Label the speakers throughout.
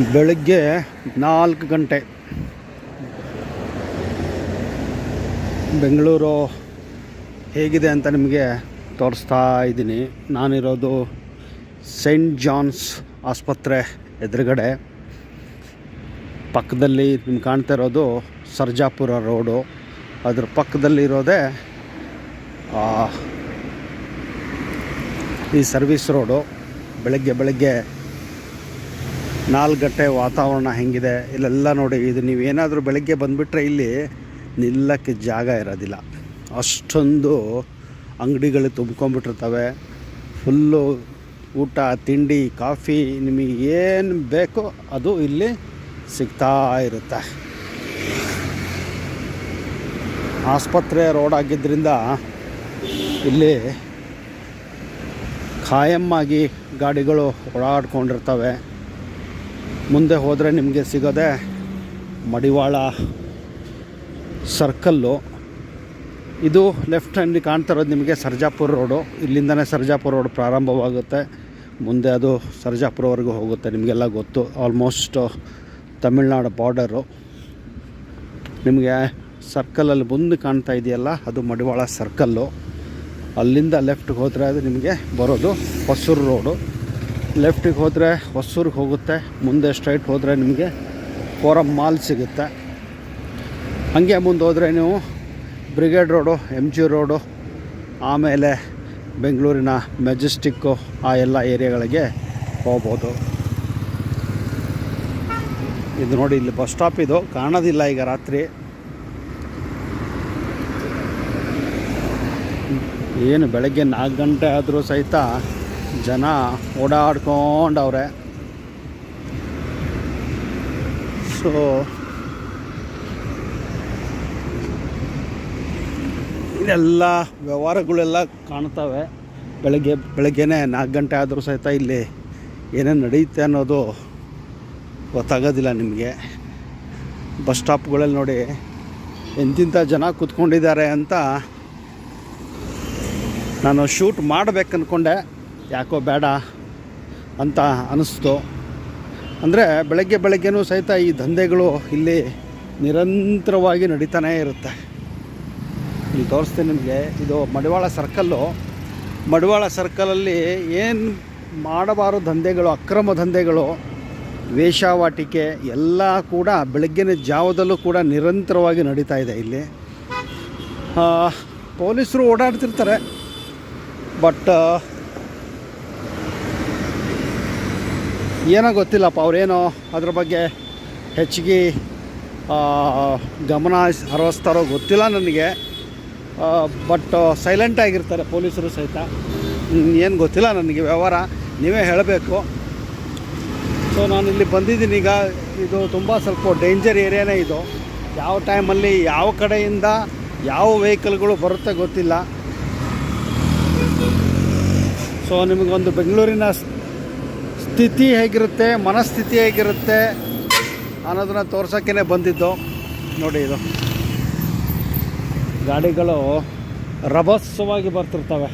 Speaker 1: ಬೆಳಗ್ಗೆ ನಾಲ್ಕು ಗಂಟೆ. ಬೆಂಗಳೂರು ಹೇಗಿದೆ ಅಂತ ನಿಮಗೆ ತೋರಿಸ್ತಾ ಇದ್ದೀನಿ. ನಾನಿರೋದು ಸೈಂಟ್ ಜಾನ್ಸ್ ಆಸ್ಪತ್ರೆ ಎದುರುಗಡೆ. ಪಕ್ಕದಲ್ಲಿ ನಿಮ್ಗೆ ಕಾಣ್ತಾ ಇರೋದು ಸರ್ಜಾಪುರ ರೋಡು. ಅದ್ರ ಪಕ್ಕದಲ್ಲಿರೋದೇ ಈ ಸರ್ವಿಸ್ ರೋಡು. ಬೆಳಗ್ಗೆ ಬೆಳಗ್ಗೆ ನಾಲ್ಕು ಗಂಟೆ ವಾತಾವರಣ ಹೆಂಗಿದೆ, ಇಲ್ಲೆಲ್ಲ ನೋಡಿ, ಇದು ನೀವೇನಾದರೂ ಬೆಳಗ್ಗೆ ಬಂದುಬಿಟ್ರೆ ಇಲ್ಲಿ ನಿಲ್ಲಕ್ಕೆ ಜಾಗ ಇರೋದಿಲ್ಲ. ಅಷ್ಟೊಂದು ಅಂಗಡಿಗಳು ತುಂಬ್ಕೊಂಡ್ಬಿಟ್ಟಿರ್ತವೆ. ಫುಲ್ಲು ಊಟ, ತಿಂಡಿ, ಕಾಫಿ, ನಿಮಗೆ ಏನು ಬೇಕೋ ಅದು ಇಲ್ಲಿ ಸಿಗ್ತಾ ಇರುತ್ತೆ. ಆಸ್ಪತ್ರೆ ರೋಡ್ ಆಗಿದ್ದರಿಂದ ಇಲ್ಲಿ ಖಾಯಮ್ಮಾಗಿ ಗಾಡಿಗಳು ಓಡಾಡ್ಕೊಂಡಿರ್ತವೆ. ಮುಂದೆ ಹೋದರೆ ನಿಮಗೆ ಸಿಗೋದೆ ಮಡಿವಾಳ ಸರ್ಕಲ್ಲು ಇದು ಲೆಫ್ಟ್ ಹ್ಯಾಂಡ್ ಕಾಣ್ತಾ ಇರೋದು ನಿಮಗೆ ಸರ್ಜಾಪುರ ರೋಡು ಇಲ್ಲಿಂದನೇ ಸರ್ಜಾಪುರ ರೋಡ್ ಪ್ರಾರಂಭವಾಗುತ್ತೆ. ಮುಂದೆ ಅದು ಸರ್ಜಾಪುರವರೆಗೂ ಹೋಗುತ್ತೆ, ನಿಮಗೆಲ್ಲ ಗೊತ್ತು. ಆಲ್ಮೋಸ್ಟ್ ತಮಿಳ್ನಾಡು ಬಾರ್ಡರು ನಿಮಗೆ ಸರ್ಕಲಲ್ಲಿ ಮುಂದೆ ಕಾಣ್ತಾ ಇದೆಯಲ್ಲ, ಅದು ಮಡಿವಾಳ ಸರ್ಕಲ್ಲು ಅಲ್ಲಿಂದ ಲೆಫ್ಟ್ಗೆ ಹೋದರೆ ಅದು ನಿಮಗೆ ಬರೋದು ಹೊಸೂರು ರೋಡು ಲೆಫ್ಟಿಗೆ ಹೋದರೆ ಹೊಸೂರಿಗೆ ಹೋಗುತ್ತೆ, ಮುಂದೆ ಸ್ಟ್ರೈಟ್ ಹೋದರೆ ನಿಮಗೆ ಫೋರಮ್ ಮಾಲ್ ಸಿಗುತ್ತೆ. ಹಾಗೆ ಮುಂದೆ ಹೋದರೆ ನೀವು brigade road M G road ಆಮೇಲೆ ಬೆಂಗಳೂರಿನ ಮೆಜೆಸ್ಟಿಕ್ಕು ಆ ಎಲ್ಲ ಏರಿಯಾಗಳಿಗೆ ಹೋಗ್ಬೋದು. ಇದು ನೋಡಿ, ಇಲ್ಲಿ ಬಸ್ ಸ್ಟಾಪ್ ಇದು, ಕಾಣೋದಿಲ್ಲ ಈಗ ರಾತ್ರಿ. ಏನು ಬೆಳಗ್ಗೆ ನಾಲ್ಕು ಗಂಟೆ ಆದರೂ ಸಹಿತ ಜನ ಓಡಾಡ್ಕೊಂಡವ್ರೆ. ಸೊ ಇದೆಲ್ಲ ವ್ಯವಹಾರಗಳೆಲ್ಲ ಕಾಣ್ತವೆ. ಬೆಳಗ್ಗೆ, ಬೆಳಗ್ಗೆನೇ ನಾಲ್ಕು ಗಂಟೆ ಆದರೂ ಸಹಿತ ಇಲ್ಲಿ ಏನೇನು ನಡೆಯುತ್ತೆ ಅನ್ನೋದು ಗೊತ್ತಾಗೋದಿಲ್ಲ ನಿಮಗೆ. ಬಸ್ ಸ್ಟಾಪ್ಗಳಲ್ಲಿ ನೋಡಿ ಎಂತಿಂಥ ಜನ ಕೂತ್ಕೊಂಡಿದ್ದಾರೆ ಅಂತ ನಾನು ಶೂಟ್ ಮಾಡಬೇಕು ಅಂದ್ಕೊಂಡೆ ಯಾಕೋ ಬೇಡ ಅಂತ ಅನ್ನಿಸ್ತು ಅಂದರೆ ಬೆಳಗ್ಗೆ ಬೆಳಗ್ಗೆನೂ ಸಹಿತ ಈ ದಂಧೆಗಳು ಇಲ್ಲಿ ನಿರಂತರವಾಗಿ ನಡೀತಾನೇ ಇರುತ್ತೆ. ಇಲ್ಲಿ ತೋರಿಸ್ತೀನಿ ನಿಮಗೆ, ಇದು ಮಡಿವಾಳ ಸರ್ಕಲ್ಲು. ಮಡಿವಾಳ ಸರ್ಕಲಲ್ಲಿ ಏನು ಮಾಡಬಾರೋ ದಂಧೆಗಳು, ಅಕ್ರಮ ದಂಧೆಗಳು, ವೇಷಾವಾಟಿಕೆ ಎಲ್ಲ ಕೂಡ ಬೆಳಗ್ಗಿನ ಜಾವದಲ್ಲೂ ಕೂಡ ನಿರಂತರವಾಗಿ ನಡೀತಾ ಇದೆ ಇಲ್ಲಿ. ಪೊಲೀಸರು ಓಡಾಡ್ತಿರ್ತಾರೆ. ಬಟ್ ಏನೋ ಗೊತ್ತಿಲ್ಲಪ್ಪ, ಅವರೇನೋ ಅದ್ರ ಬಗ್ಗೆ ಹೆಚ್ಚಿಗೆ ಗಮನ ಹರಿಸ್ತಾರೋ ಗೊತ್ತಿಲ್ಲ ನನಗೆ. ಬಟ್ ಸೈಲೆಂಟ್ ಆಗಿರ್ತಾರೆ ಪೊಲೀಸರು ಸಹಿತ. ಏನು ಗೊತ್ತಿಲ್ಲ ನನಗೆ ವ್ಯವಹಾರ, ನೀವೇ ಹೇಳಬೇಕು. ಸೊ ನಾನು ಇಲ್ಲಿ ಬಂದಿದ್ದೀನಿ, ಈಗ ಇದು ತುಂಬ ಸ್ವಲ್ಪ ಡೇಂಜರ್ ಏರಿಯಾನೇ ಇದು. ಯಾವ ಟೈಮಲ್ಲಿ ಯಾವ ಕಡೆಯಿಂದ, ಯಾವ ವೆಹಿಕಲ್ಗಳು ಬರುತ್ತೆ ಗೊತ್ತಿಲ್ಲ. ಸೊ ನಿಮಗೊಂದು ಬೆಂಗಳೂರಿನ ಸ್ಥಿತಿ ಹೇಗಿರುತ್ತೆ, ಮನಸ್ಥಿತಿ ಹೇಗಿರುತ್ತೆ ಅನ್ನೋದನ್ನ ತೋರ್ಸೋಕ್ಕೇ ಬಂದಿದ್ದು. ನೋಡಿ ಇದು. ಗಾಡಿಗಳು ರಭಸವಾಗಿ ಬರ್ತಿರ್ತವೆ.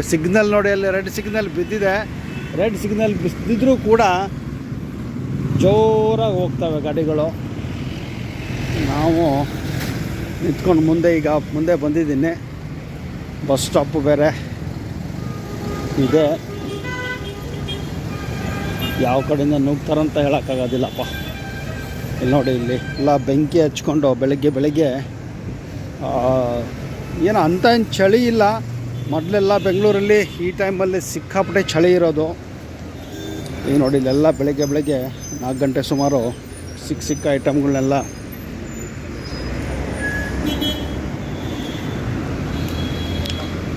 Speaker 1: ಸಿಗ್ನಲ್ ನೋಡಿ ಅಲ್ಲಿ ರೆಡ್ ಸಿಗ್ನಲ್ ಬಿದ್ದಿದೆ. ರೆಡ್ ಸಿಗ್ನಲ್ ಬಿದ್ದಿದ್ರೂ ಕೂಡ ಜೋರಾಗಿ ಹೋಗ್ತವೆ ಗಾಡಿಗಳು. ನಾವು ನಿಂತ್ಕೊಂಡು ಮುಂದೆ ಈಗ ಮುಂದೆ ಬಂದಿದ್ದೀನಿ. ಬಸ್ ಸ್ಟಾಪು ಬೇರೆ. ಇದೆ. ಯಾವ ಕಡೆಯಿಂದ ನುಗ್ತಾರಂತ ಹೇಳೋಕ್ಕಾಗೋದಿಲ್ಲಪ್ಪ. ಇಲ್ಲಿ ನೋಡಿ, ಇಲ್ಲಿ ಎಲ್ಲ ಬೆಂಕಿ ಹಚ್ಕೊಂಡು ಬೆಳಗ್ಗೆ ಬೆಳಗ್ಗೆ ಏನು ಅಂಥ ಏನು ಚಳಿ ಇಲ್ಲ. ಮೊದಲೆಲ್ಲ ಬೆಂಗಳೂರಲ್ಲಿ ಈ ಟೈಮಲ್ಲಿ ಸಿಕ್ಕಾಪಟ್ಟೆ ಚಳಿ ಇರೋದು. ಈಗ ನೋಡಿ, ಇಲ್ಲೆಲ್ಲ ಬೆಳಗ್ಗೆ ಬೆಳಗ್ಗೆ ನಾಲ್ಕು ಗಂಟೆ ಸುಮಾರು ಸಿಕ್ಕ ಸಿಕ್ಕ ಐಟಮ್ಗಳನ್ನೆಲ್ಲ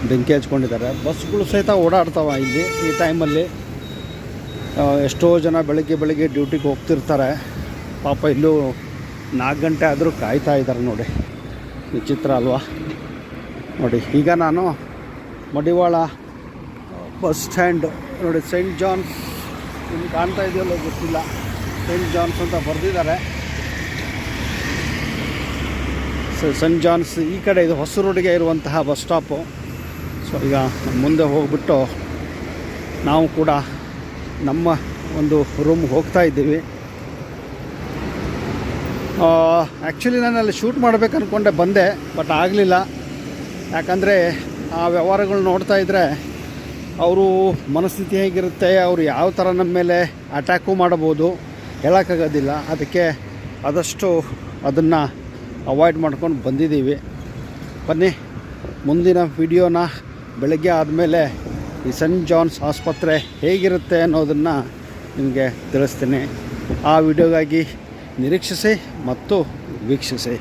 Speaker 1: ಬೆಂಕಿ ಹಚ್ಕೊಂಡಿದ್ದಾರೆ. ಬಸ್ಗಳು ಸಹಿತ ಓಡಾಡ್ತಾವ ಇಲ್ಲಿ ಈ ಟೈಮಲ್ಲಿ. ಎಷ್ಟೋ ಜನ ಬೆಳಗ್ಗೆ ಬೆಳಗ್ಗೆ ಡ್ಯೂಟಿಗೆ ಹೋಗ್ತಿರ್ತಾರೆ. ಪಾಪ ಇಲ್ಲೂ ನಾಲ್ಕು ಗಂಟೆ ಆದರೂ ಕಾಯ್ತಾ ಇದ್ದಾರೆ ನೋಡಿ. ವಿಚಿತ್ರ ಅಲ್ವಾ? ನೋಡಿ, ಈಗ ನಾನು ಮಡಿವಾಳ ಬಸ್ ಸ್ಟ್ಯಾಂಡ್, ನೋಡಿ ಸೈಂಟ್ ಜಾನ್ಸ್ ನಿಮ್ಗೆ ಕಾಣ್ತಾ ಇದೆಯಲ್ಲೋ ಗೊತ್ತಿಲ್ಲ. ಸೈಂಟ್ ಜಾನ್ಸ್ ಅಂತ ಬರೆದಿದ್ದಾರೆ. ಸೆಂಟ್ ಜಾನ್ಸ್ ಈ ಕಡೆ ಇದು ಹೊಸ ರೋಡಿಗೆ ಇರುವಂತಹ ಬಸ್ ಸ್ಟಾಪು ಸೊ ಈಗ ಮುಂದೆ ಹೋಗ್ಬಿಟ್ಟು ನಾವು ಕೂಡ ನಮ್ಮ ಒಂದು ರೂಮ್ ಹೋಗ್ತಾ ಇದ್ದೀವಿ. ಆ್ಯಕ್ಚುಲಿ ನಾನು ಅಲ್ಲಿ ಶೂಟ್ ಮಾಡ್ಬೇಕು ಅಂದ್ಕೊಂಡೆ ಬಂದೆ ಬಟ್ ಆಗಲಿಲ್ಲ. ಯಾಕಂದರೆ ಆ ವ್ಯವಹಾರಗಳು ನೋಡ್ತಾ ಇದ್ದರೆ ಅವರು ಮನಸ್ಥಿತಿ ಹೇಗಿರುತ್ತೆ, ಅವರು ಯಾವ ಥರ ನಮ್ಮ ಮೇಲೆ ಅಟ್ಯಾಕು ಮಾಡ್ಬೋದು ಹೇಳೋಕ್ಕಾಗೋದಿಲ್ಲ. ಅದಕ್ಕೆ ಆದಷ್ಟು ಅದನ್ನು ಅವಾಯ್ಡ್ ಮಾಡ್ಕೊಂಡು ಬಂದಿದ್ದೀವಿ. ಬನ್ನಿ, ಮುಂದಿನ ವಿಡಿಯೋನ ಬೆಳಗ್ಗೆ ಆದಮೇಲೆ ಈ ಸೆಂಟ್ ಜಾನ್ಸ್ ಆಸ್ಪತ್ರೆ ಹೇಗಿರುತ್ತೆ ಅನ್ನೋದನ್ನು ನಿಮಗೆ ತಿಳಿಸ್ತೀನಿ. ಆ ವಿಡಿಯೋಗಾಗಿ ನಿರೀಕ್ಷಿಸಿ ಮತ್ತು ವೀಕ್ಷಿಸಿ.